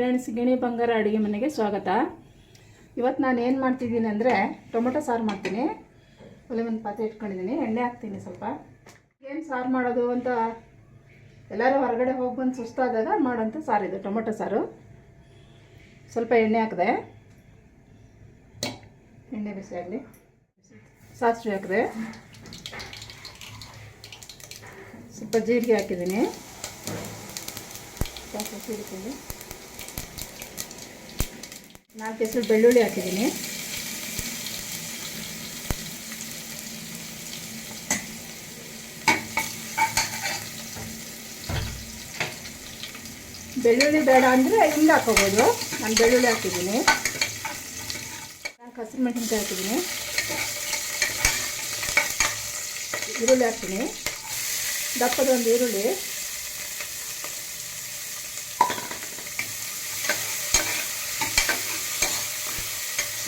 Friends ಗಿಣಿ ಬಂಗಾರ ಅಡುಗೆ ಮನೆಗೆ ಸ್ವಾಗತ. ಇವತ್ತು ನಾನು ಏನು ಮಾಡ್ತಿದ್ದೀನಿ ಅಂದರೆ ಟೊಮೊಟೊ ಸಾರು ಮಾಡ್ತೀನಿ. ಒಲೆ ಒಂದು ಪಾತ್ರೆ ಇಟ್ಕೊಂಡಿದ್ದೀನಿ ಎಣ್ಣೆ ಹಾಕ್ತೀನಿ ಸ್ವಲ್ಪ. ಏನು ಸಾರು ಮಾಡೋದು ಅಂತ ಎಲ್ಲರೂ ಹೊರಗಡೆ ಹೋಗಿ ಬಂದು ಸುಸ್ತಾದಾಗ ಮಾಡೋಂಥ ಸಾರು ಇದು, ಟೊಮೊಟೊ ಸಾರು. ಸ್ವಲ್ಪ ಎಣ್ಣೆ ಹಾಕಿದೆ. ಎಣ್ಣೆ ಬಿಸಿ ಆಗಲಿ. ಸಾಸಿವೆ ಹಾಕಿದೆ. ಸ್ವಲ್ಪ ಜೀರಿಗೆ ಹಾಕಿದ್ದೀನಿ. ಸಾಸಿವೆ ಸೀರಿಕೊಂಡು ನಾಲ್ಕು ಹೆಸರು ಬೆಳ್ಳುಳ್ಳಿ ಹಾಕಿದ್ದೀನಿ. ಬೆಳ್ಳುಳ್ಳಿ ಬೇಡ ಅಂದರೆ ಹಿಂಗೆ ಹಾಕೋಬೋದು. ನಾನು ಬೆಳ್ಳುಳ್ಳಿ ಹಾಕಿದ್ದೀನಿ. ನಾಲ್ಕು ಹಸಿರು ಮೆಣಸಿನ್ಕಾಯಿ ಹಾಕಿದ್ದೀನಿ. ಈರುಳ್ಳಿ ಹಾಕ್ತೀನಿ. ದಪ್ಪದ ಒಂದು ಈರುಳ್ಳಿ.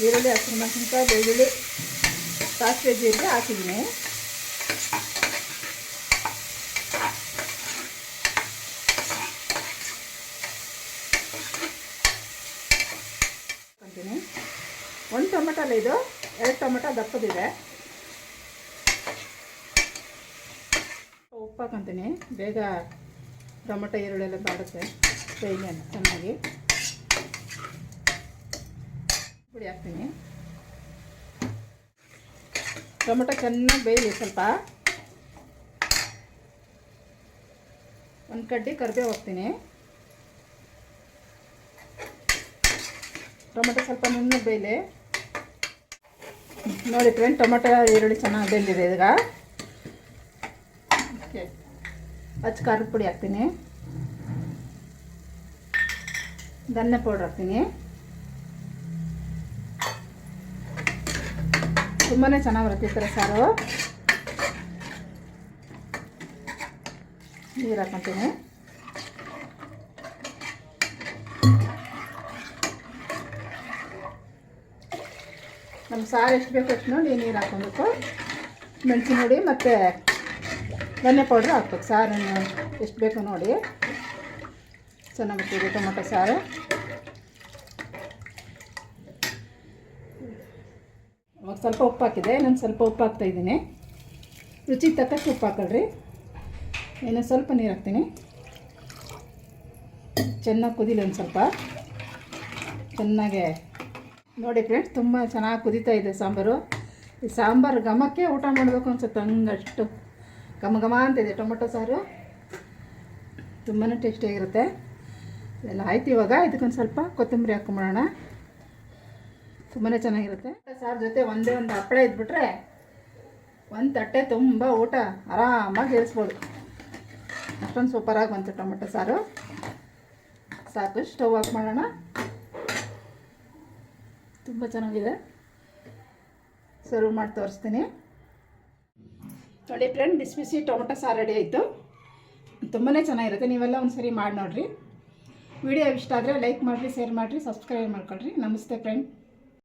ಈರುಳ್ಳಿ, ಹಸಿರು ಮೆಣಸಿನ್ಕಾಯಿ, ಬೆಳ್ಳುಳ್ಳಿ ಸಾಸಿವೆ ಜೀರಿಗೆ ಹಾಕಿದ್ದೀನಿ. ಹಾಕೊಂತೀನಿ ಒಂದು ಟೊಮೆಟೊಲ್ಲ ಇದು, ಎರಡು ಟೊಮೆಟೊ ದಪ್ಪದಿದೆ. ಉಪ್ಪು ಹಾಕೊಂತೀನಿ ಬೇಗ ಟೊಮೆಟೊ, ಈರುಳ್ಳಿ ಎಲ್ಲ ಬಾಡುತ್ತೆ. ಬೇಗ ಚೆನ್ನಾಗಿ. ಪುಡಿ ಹಾಕ್ತೀನಿ. ಟೊಮೆಟೊ ಚೆನ್ನಾಗಿ ಬೇಯಲಿ ಸ್ವಲ್ಪ. ಒಂದು ಕಡ್ಡಿ ಕರಿಬೇವು ಹಾಕ್ತೀನಿ. ಟೊಮೆಟೊ ಸ್ವಲ್ಪ ನುಣ್ಣು ಬೇಯಲಿ. ನೋಡಿ ಫ್ರೆಂಡ್ ಟೊಮೆಟೊ ಈರುಳ್ಳಿ ಚೆನ್ನಾಗಿ ಬೆಂದಿದೆ ಈಗ. ಹಚ್ಚ ಖಾರದ ಪುಡಿ ಹಾಕ್ತೀನಿ. ಧನ್ಯ ಪೌಡ್ರ್ ಹಾಕ್ತೀನಿ. ತುಂಬಾ ಚೆನ್ನಾಗಿ ಬರುತ್ತೆ ಈ ಥರ ಸಾರು. ನೀರು ಹಾಕೊತೀನಿ. ನಮ್ಮ ಸಾರು ಎಷ್ಟು ಬೇಕು ಅಷ್ಟು ನೋಡಿ ನೀರು ಹಾಕೊಬೇಕು ಮೆಣಸಿನ ಹುಡಿ ಮತ್ತು ಧನ್ಯ ಪೌಡ್ರ್ ಹಾಕ್ಬೇಕು. ಸಾರನ್ನು ಎಷ್ಟು ಬೇಕು ನೋಡಿ. ಚೆನ್ನಾಗಿ ಬರ್ತೀವಿ ಟೊಮೊಟೊ ಸಾರು. ಅವಾಗ ಸ್ವಲ್ಪ ಉಪ್ಪು ಹಾಕಿದೆ ನಾನು ಸ್ವಲ್ಪ ಉಪ್ಪು ಹಾಕ್ತಾ ಇದ್ದೀನಿ. ರುಚಿ ತಕ್ಕಷ್ಟು ಉಪ್ಪು ಹಾಕೊಳ್ರಿ. ಇನ್ನು ಸ್ವಲ್ಪ ನೀರು ಹಾಕ್ತೀನಿ. ಚೆನ್ನಾಗಿ ಕುದಿಲಿ ಒಂದು ಸ್ವಲ್ಪ. ಚೆನ್ನಾಗೆ. ನೋಡಿ ಫ್ರೆಂಡ್ಸ್ ತುಂಬ ಚೆನ್ನಾಗಿ ಕುದೀತಾ ಇದೆ ಸಾಂಬಾರು. ಈ ಸಾಂಬಾರು ಘಮಕ್ಕೆ ಊಟ ಮಾಡಬೇಕು ಅನ್ಸುತ್ತೆ ಹಂಗಷ್ಟು. ಘಮ ಘಮ ಅಂತಿದೆ ಟೊಮೊಟೊ ಸಾರು. ತುಂಬಾ ಟೇಸ್ಟಿಯಾಗಿರುತ್ತೆ ಇದೆಲ್ಲ ಆಯ್ತು ಇವಾಗ, ಇದಕ್ಕೊಂದು ಸ್ವಲ್ಪ ಕೊತ್ತಂಬರಿ ಹಾಕೊಂಬಿಡೋಣ ತುಂಬಾ ಚೆನ್ನಾಗಿರುತ್ತೆ. ಸಾರು ಜೊತೆ ಒಂದೇ ಒಂದು ಹಪ್ಪಳ ಇದ್ಬಿಟ್ರೆ ಒಂದು ತಟ್ಟೆ ತುಂಬ ಊಟ ಆರಾಮಾಗಿ ಇರಿಸ್ಬೋದು ಅಷ್ಟೊಂದು ಸೂಪರಾಗಿ ಬಂತು ಟೊಮೆಟೊ ಸಾರು. ಸಾಕು, ಸ್ಟವ್ ಆಫ್ ಮಾಡೋಣ. ತುಂಬ ಚೆನ್ನಾಗಿದೆ. ಸರ್ವ್ ಮಾಡಿ ತೋರಿಸ್ತೀನಿ. ನೋಡಿ ಫ್ರೆಂಡ್ ಬಿಸಿ ಬಿಸಿ ಟೊಮೆಟೊ ಸಾರು ರೆಡಿ ಆಯಿತು. ತುಂಬಾ ಚೆನ್ನಾಗಿರುತ್ತೆ. ನೀವೆಲ್ಲ ಒಂದು ಸರಿ ಮಾಡಿ ನೋಡಿರಿ. ವಿಡಿಯೋ ಇಷ್ಟ ಆದರೆ ಲೈಕ್ ಮಾಡಿರಿ, ಶೇರ್ ಮಾಡಿರಿ ಸಬ್ಸ್ಕ್ರೈಬ್ ಮಾಡ್ಕೊಳ್ರಿ. ನಮಸ್ತೆ ಫ್ರೆಂಡ್